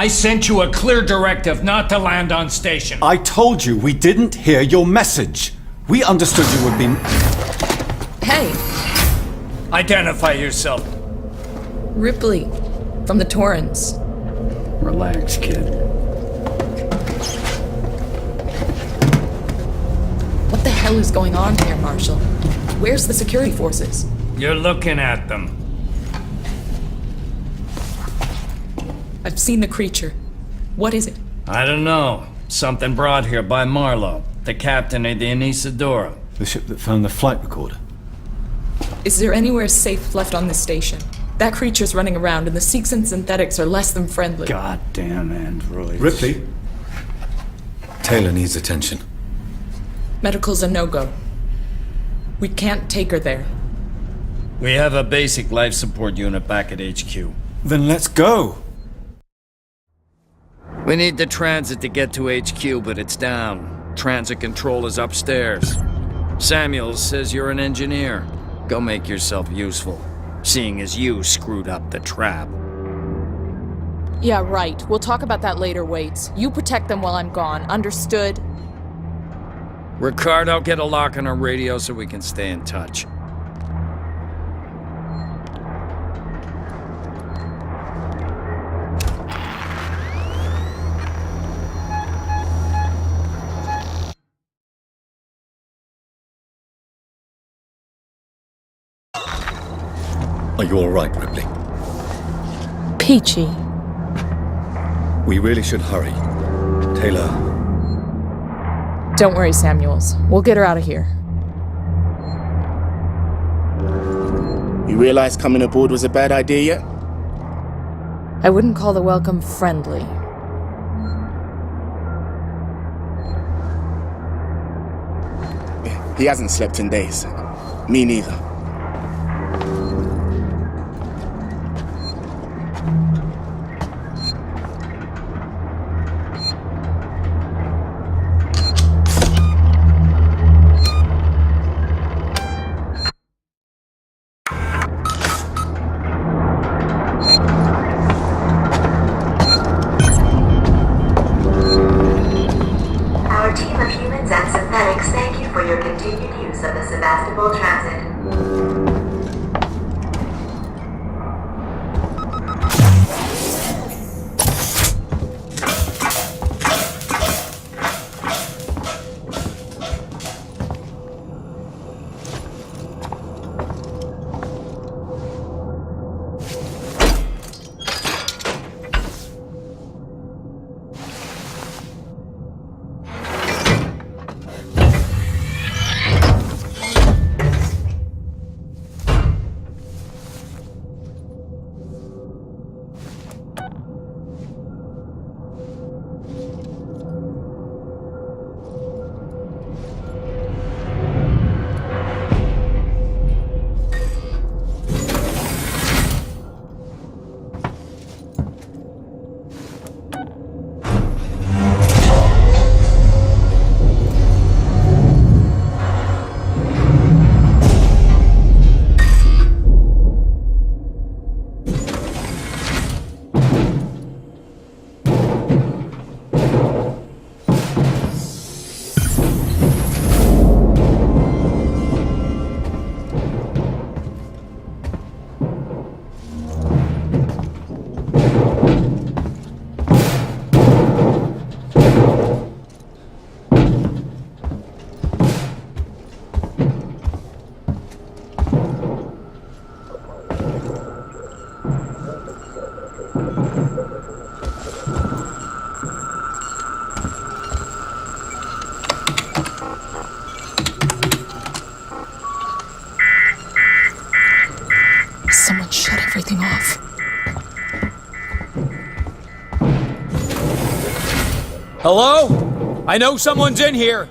I sent you a clear directive not to land on station. I told you we didn't hear your message. We understood you would be. Hey, Identify yourself. Ripley, from the Torrens. Relax, kid. What the hell is going on here, Marshal? Where's the security forces? You're looking at them. I've seen the creature. What is it? I don't know. Something brought here by Marlowe, the captain of the Anisadora. The ship that found the flight recorder. Is there anywhere safe left on this station? That creature's running around, and the Seeks and synthetics are less than friendly. Goddamn androids. Ripley. Taylor needs attention. Medical's a no-go. We can't take her there. We have a basic life support unit back at HQ. Then let's go. We need the transit to get to HQ, but it's down. Transit control is upstairs. Samuels says you're an engineer. Go make yourself useful, seeing as you screwed up the trap. Yeah, right. We'll talk about that later, Waits. You protect them while I'm gone. Understood? Ricardo, get a lock on our radio so we can stay in touch. Are you alright, Ripley? Peachy. We really should hurry. Taylor, Don't worry, Samuels. We'll get her out of here. You realize coming aboard was a bad idea yet? I wouldn't call the welcome friendly. He hasn't slept in days. Me neither. Hello? I know someone's in here.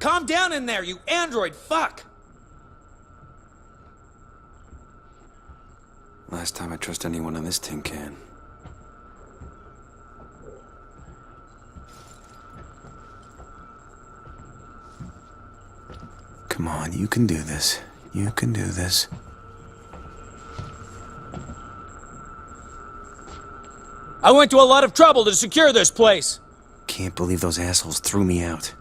Calm down in there, you android fuck! Last time I trust anyone on this tin can. Come on, you can do this. You can do this. I went to a lot of trouble to secure this place. Can't believe those assholes threw me out.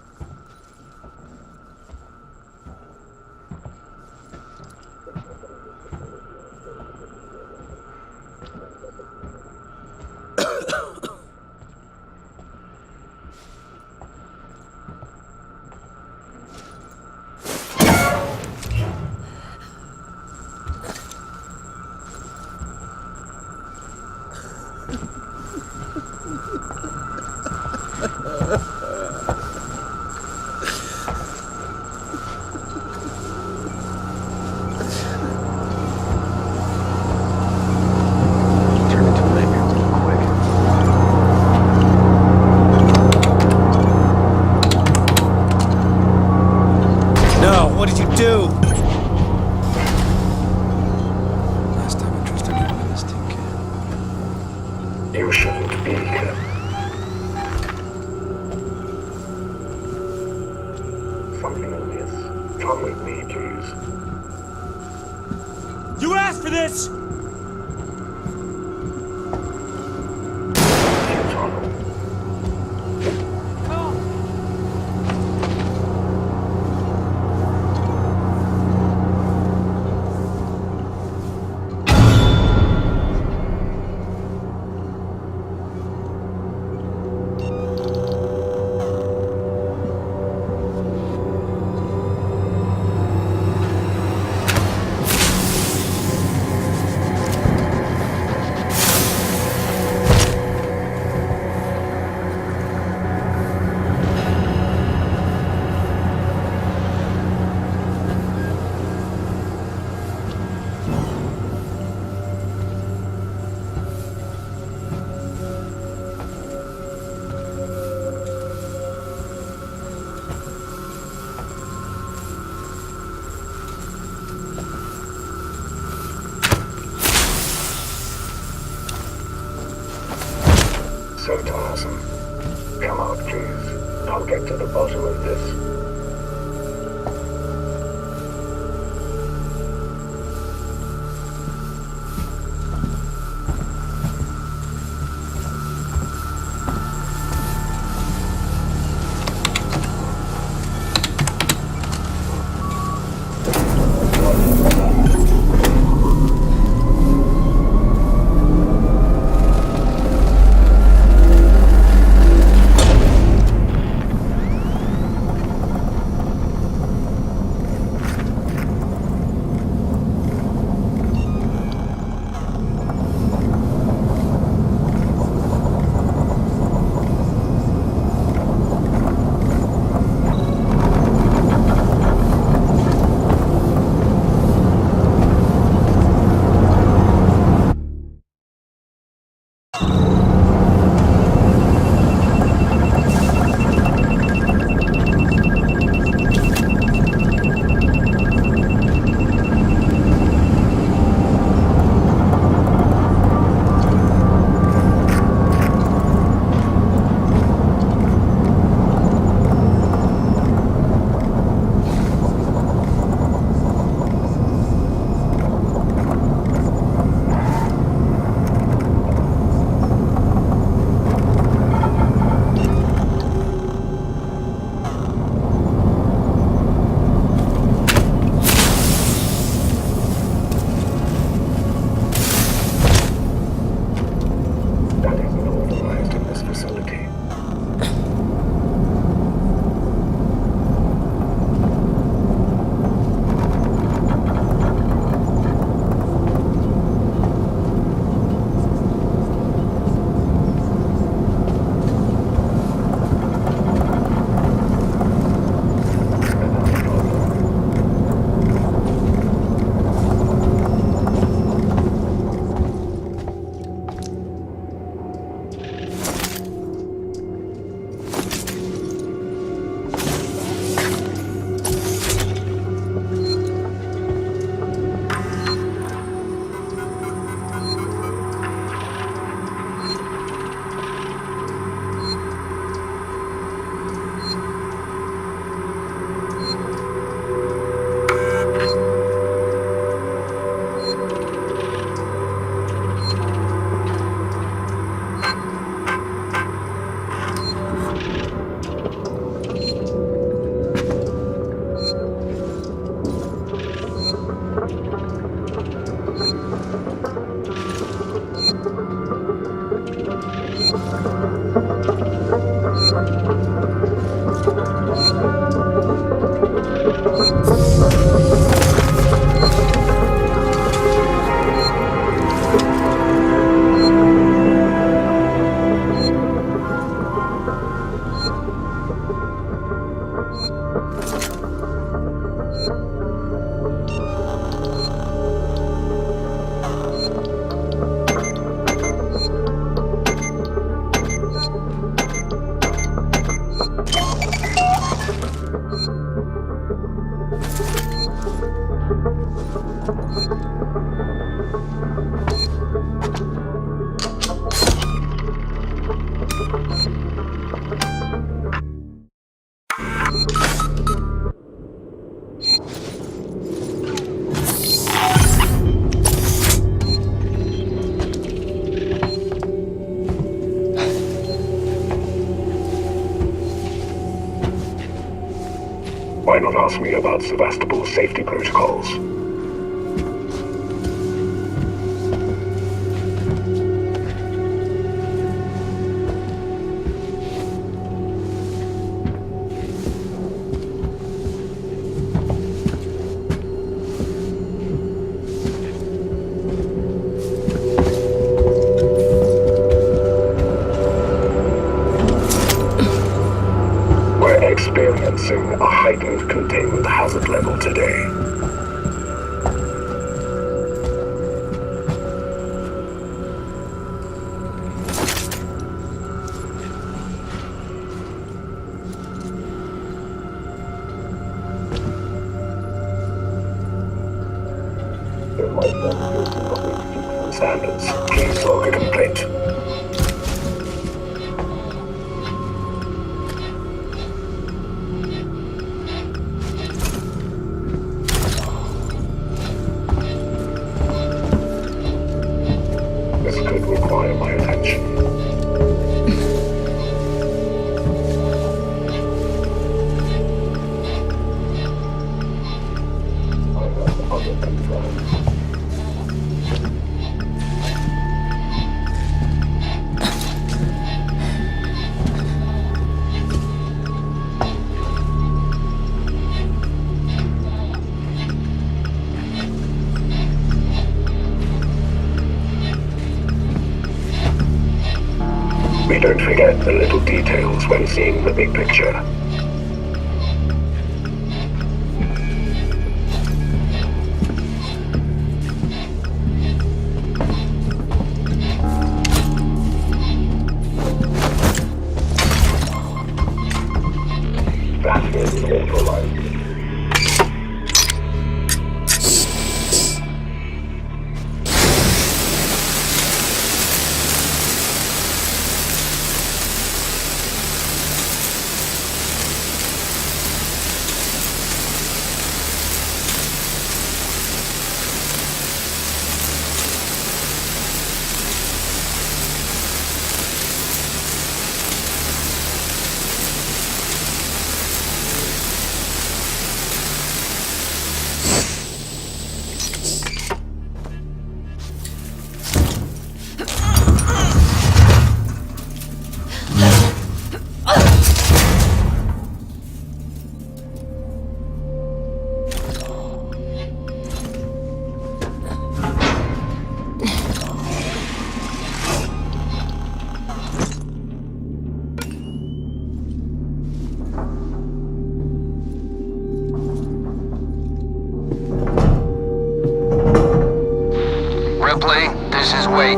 Come with me, please. You asked for this! かつて。Why not ask me about Sevastopol's safety protocols? Standards. Please log a complaint. Don't forget the little details when seeing the big picture.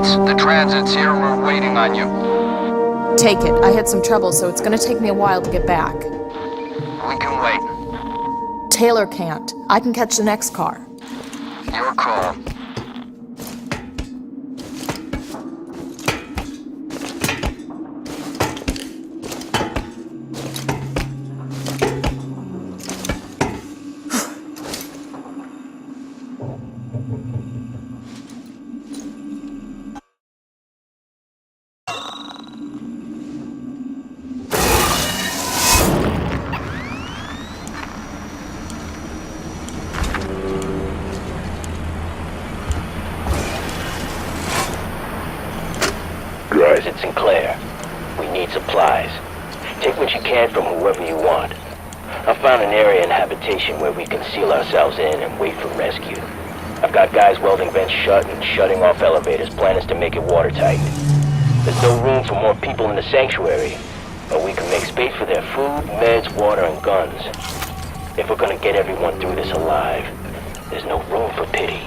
The transit's here we're waiting on you. Take it. I had some trouble, so it's gonna take me a while to get back. We can wait. Taylor can't. I can catch the next car. Your call. Shut and shutting off elevators. Plan is to make it watertight. There's no room for more people in the sanctuary, but we can make space for their food, meds, water, and guns. If we're gonna get everyone through this alive, there's no room for pity.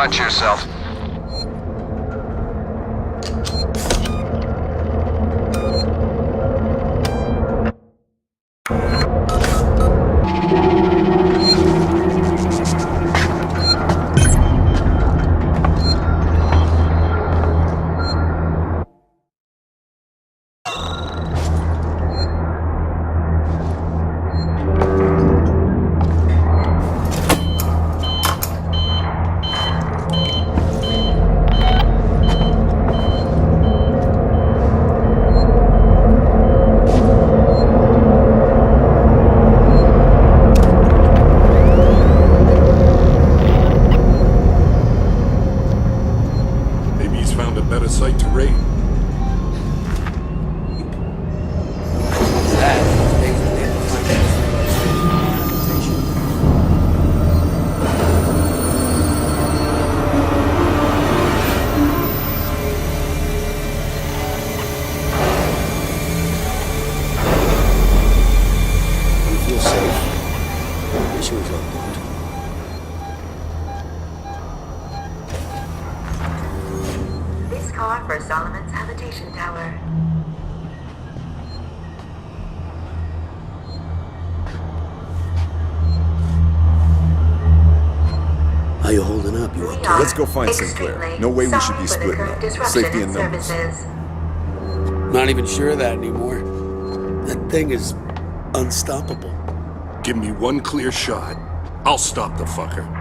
Watch yourself. Find Sinclair. No way we should be splitting up. Safety in numbers. Not even sure of that anymore. That thing is unstoppable. Give me one clear shot. I'll stop the fucker.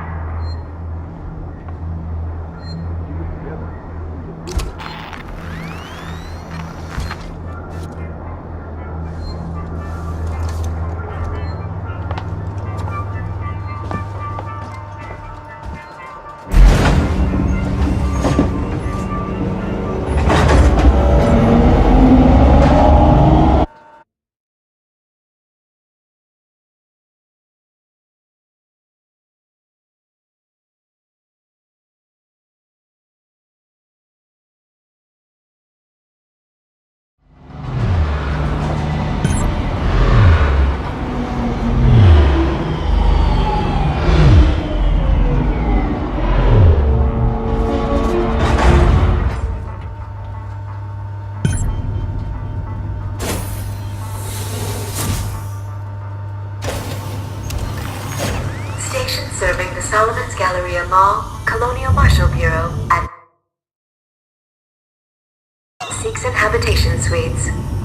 Solomon's Galleria Mall, Colonial Marshal Bureau, and Seegson Habitation Suites.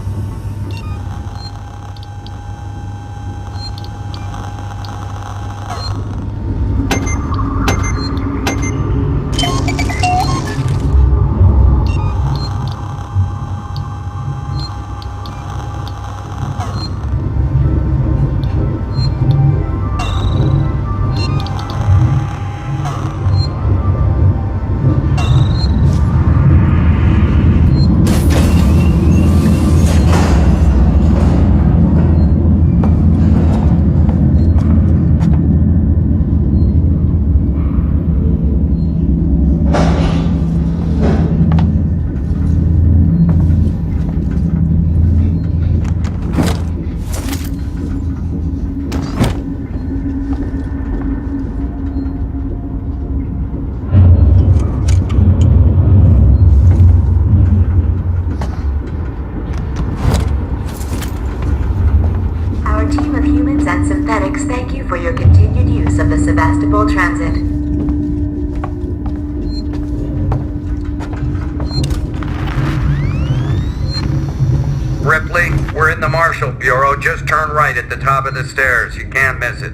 Right at the top of the stairs. You can't miss it.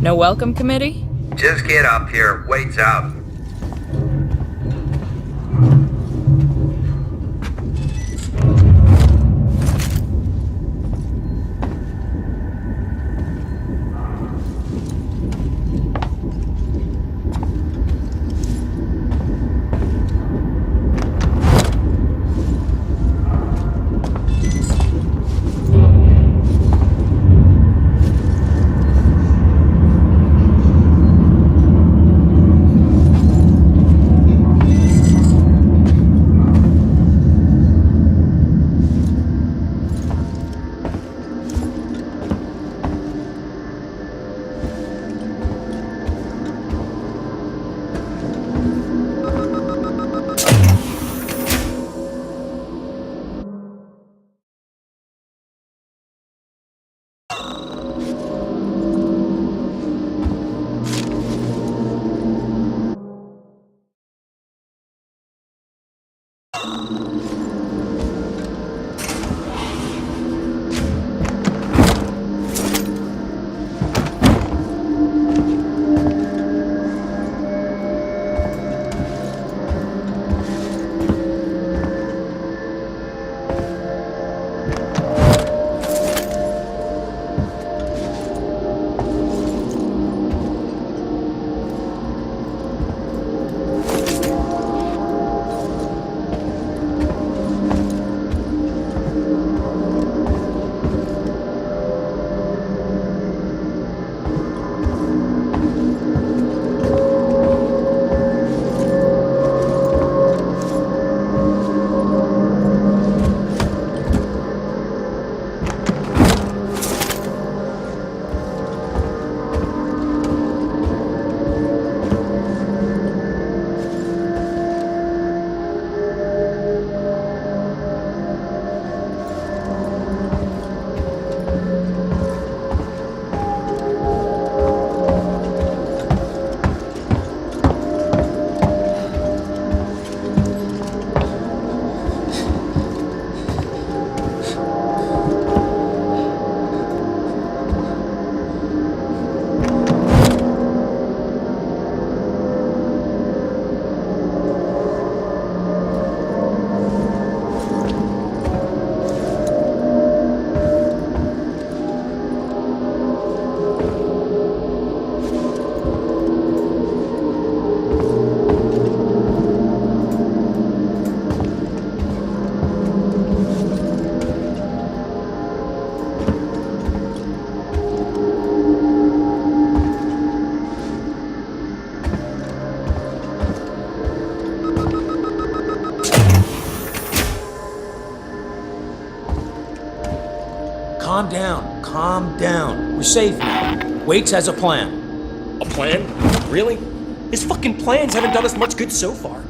No welcome committee? Just get up here. Wait's out. Calm down. We're safe now. Waits has a plan. A plan? Really? His fucking plans haven't done us much good so far.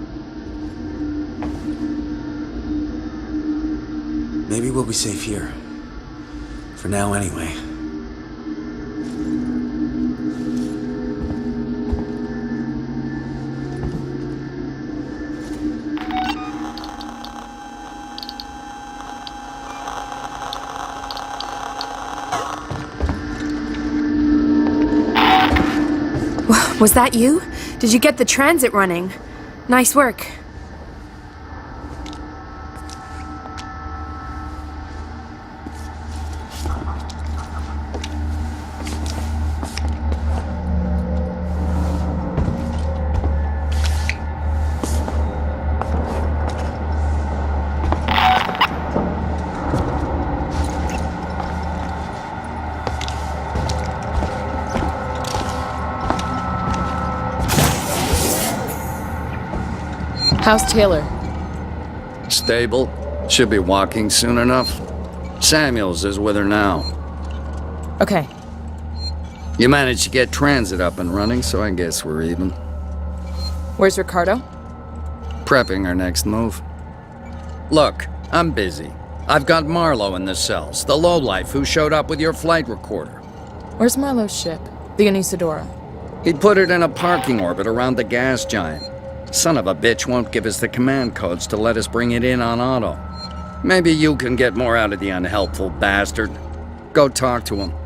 Maybe we'll be safe here. For now, anyway. Was that you? Did you get the transit running? Nice work. How's Taylor? Stable. Should be walking soon enough. Samuels is with her now. Okay. You managed to get transit up and running, so I guess we're even. Where's Ricardo? Prepping our next move. Look, I'm busy. I've got Marlowe in the cells, the lowlife who showed up with your flight recorder. Where's Marlowe's ship? The Anisadora. He'd put it in a parking orbit around the gas giant. Son of a bitch won't give us the command codes to let us bring it in on auto. Maybe you can get more out of the unhelpful bastard. Go talk to him.